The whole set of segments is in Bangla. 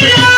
Yeah.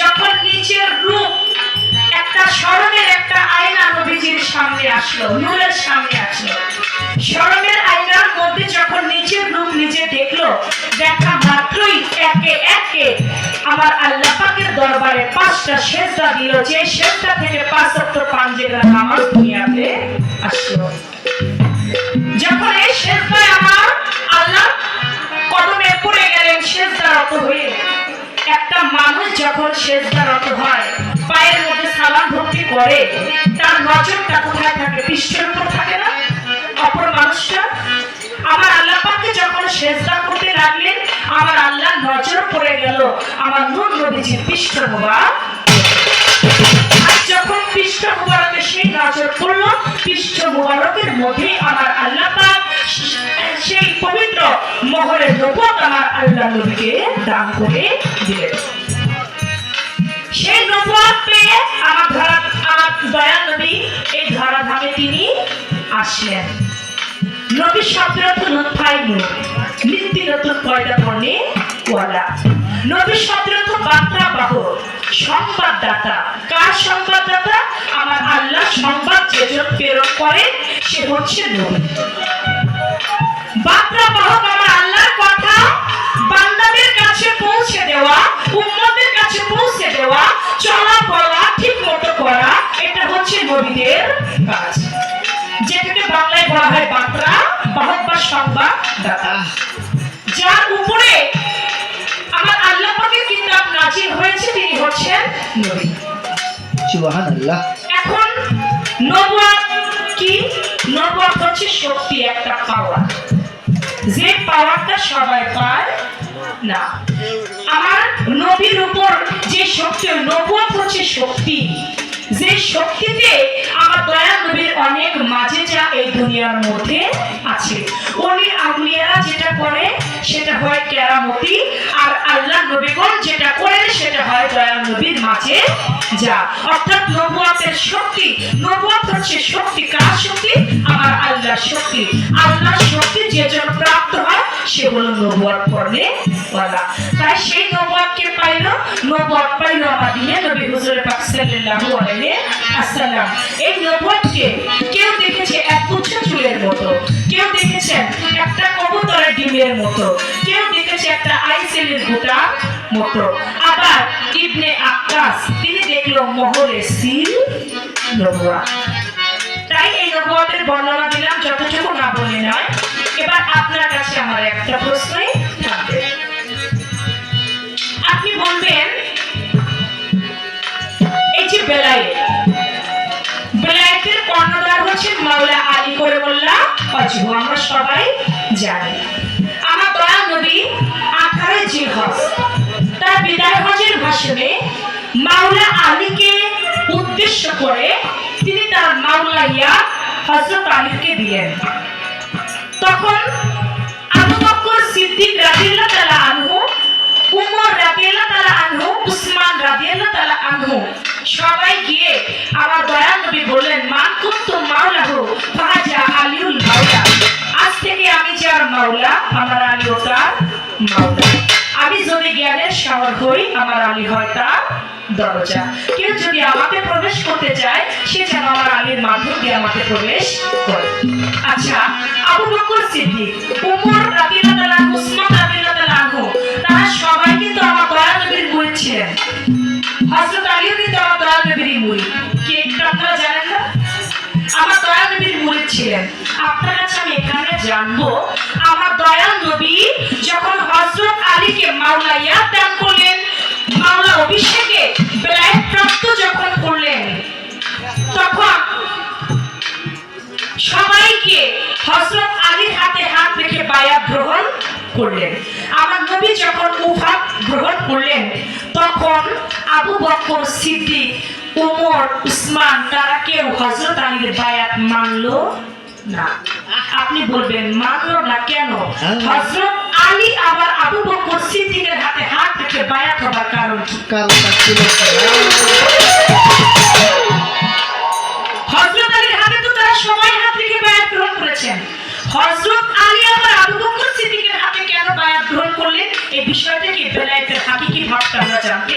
যখন নিচের রূপ একটা স্মরণের একটা আয়না নবীজির সামনে আসলো, নূরের সামনে আসলো। স্মরণের আয়নার মধ্যে যখন নিজের রূপ নিজে দেখল, দেখা মাত্রই একে একে আমার আল্লাহ পাকের দরবারে পাঁচটা শেষটা দিল, যে শেষটা থেকে পাঁচ সপ্তাহ পাঞ্জেরা নামাজ দুনিয়াতে আসলো। যখন এই শেষটায় আমার আল্লাহ কদমে পড়ে গেলেন শেষদারত হয়ে মানুষ যখন শেষদারত হয়, পায়ের মধ্যে সালাম ভক্তি করে, তার নজরটা কোথায় থাকে? পৃষ্ঠের উপর থাকে না? অপর মানুষটা? আমার আল্লাহ যখন সেজদা করতে লাগলেন আমার আল্লাহ নজর পড়ে গেল। আমার নূর নবীজির পৃষ্ঠ আর যখন পৃষ্ঠ মুবারকে সেই নজর পড়ল পৃষ্ঠ মুবারকের মধ্যে আমার আল্লাহ সেই মহরের নবত আমার আল্লাহ নবীকে দান করে দিলেন। সেই নবত পেয়ে আমার ধরা আমার দয়া নবী এই ধরাধামে তিনি আসলেন। নবী শব্দরত নূর, নিত্য নতুন পয়দা পণ্যে ওয়ালা। নবী শব্দরত বার্তা বাহ, সংবাদদাতা। কার সংবাদদাতা? আমার আল্লাহ সংবাদ যেজন প্রেরণ করে সে হচ্ছে নবী বাহক আমার আল্লাহর কথা বান্দাদের কাছে পৌঁছে দেওয়া উম্মতের কাছে পৌঁছে দেওয়া চলাফেরা ঠিক মতো করা এটা হচ্ছে নবীদের কাজ। যেটাকে বাংলায় বলা হয় বাহক বা সংবাদদাতা। যার উপরে আমার আল্লাহ পাকের কিতাব নাজিল হয়েছে তিনি হচ্ছেন নবী। সুবহানাল্লাহ। এখন নবুয়াত কি? নবুয়াত হচ্ছে শক্তি একটা পাওয়ার যে পাওয়ারটা সবাই পায়, না। আমার নবীর উপর যে শক্তি নবুয়াত হচ্ছে শক্তি। যে শক্তিতে আমার দয়া নবীর অনেক মাঝে যা এই দুনিয়ার মধ্যে আছে। উনি আউলিয়ারা যেটা করে, সেটা হয় কেরামতি, আর আল্লাহ নবীগণ যেটা করেন সেটা হয় দয়া নবীর মাঝে যা। অর্থাৎ নবুয়াতের শক্তি নবুয়াত হচ্ছে শক্তি, কার শক্তি? আমার আল্লাহর শক্তি। আল্লাহর শক্তি যে জন প্রাপ্ত হয় সে হলো নবুয়াত পড়লে বলা তাই সেই নবুয়াতকে পাইলো? নবুয়াত পাইলো আমাদিনে নবী হুজুর পাক সাল্লাল্লাহু আলাইহি আসসালাম এই নবুয়াতকে কেউ দেখেছে এক গুচ্ছ চুলের মতো, কেউ দেখেছেন একটা কবুতরের ডিমের মতো, কেউ দেখেছে একটা আইসেলের গোটার মতো। আবার ইবনে আক্কাস তিনি দেখল মহরে সিল নবুয়া তাই এই নবুয়াতের বর্ণনা দিলাম, যতটুকু না বলে নয়। এবার আপনার কাছে আমার একটা প্রশ্নই আপনি বলবেন, এই যে বেলায়েত, বেলায়েতের কর্ণধার হচ্ছে মাওলা আলী করে বললাম অজু আমরা সবাই জানি। আমার দয়া নবী আঠারো জিলহজ, তার বিদায় হজের ভাষণে মাওলা আলীকে উদ্দেশ্য করে তিনি তার মাওলা ইয়া হজরত আলীকে দিলেন। তখন আবু বকর সিদ্দিক রাদিয়াল্লাহু তাআলা আনহু, উমর রাদিয়াল্লাহু তাআলা আনহু, উসমান রাদিয়াল্লাহু তাআলা আনহু সবাই গিয়ে আমার দয়া নবী বললেন মান কুনতু মাওলাহু? ফাজা আলিউল মাওলা। আজ থেকে আমি যার মাওলা, আমার আলী ও তার মাওলা। আমি যদি জ্ঞানের শহর হই, আমার আলী হয় তার দরজা। কেউ যদি আমাকে প্রবেশ করতে চায়, সে যেন আমার আলীর মাধ্যম দিয়ে আমাকে প্রবেশ করে। আচ্ছা আবু বকর সিদ্দিক উমর রাদিয়াল্লাহু তাআলা উসমান রাদিয়াল্লাহু আনহু, তারা সবাই কিন্তু আমার দয়া নবীর মুরিদ ছিলেন। হযরত আলীও কিন্তু আমার দয়া নবীরই মুরিদ কি একটু আপনারা জানেন না? আমার দয়া নবীর মুরিদ ছিলেন। আপনার কাছে আমি এখানে জানব, আমার দয়া নবী যখন হযরত আলীকে করলেন। আমার নবী যখন উফাত গ্রহণ করলেন তখন আবু বকর সিদ্দিক উমর উসমান তারা কেউ হজরত আলীর বায়াত মানলো না। আপনি বলবেন মানলো না কেন? হজরত আলী আবার আবু বকর সিদ্দিকের হাতে হাত রেখে বায়াত হবার কারণ কি? কারণটা ছিল হজরত আলীর হাতে তো তারা সবাই হাত রেখে বায়াত গ্রহণ করেছেন। হজরত আলী আবার আবু বকর সিদ্দিকের হাতে কেন বায়াত গ্রহণ করলেন? এই বিষয়টা কি বেলায়েতের হাকিকি ভাবটা আমরা জানতে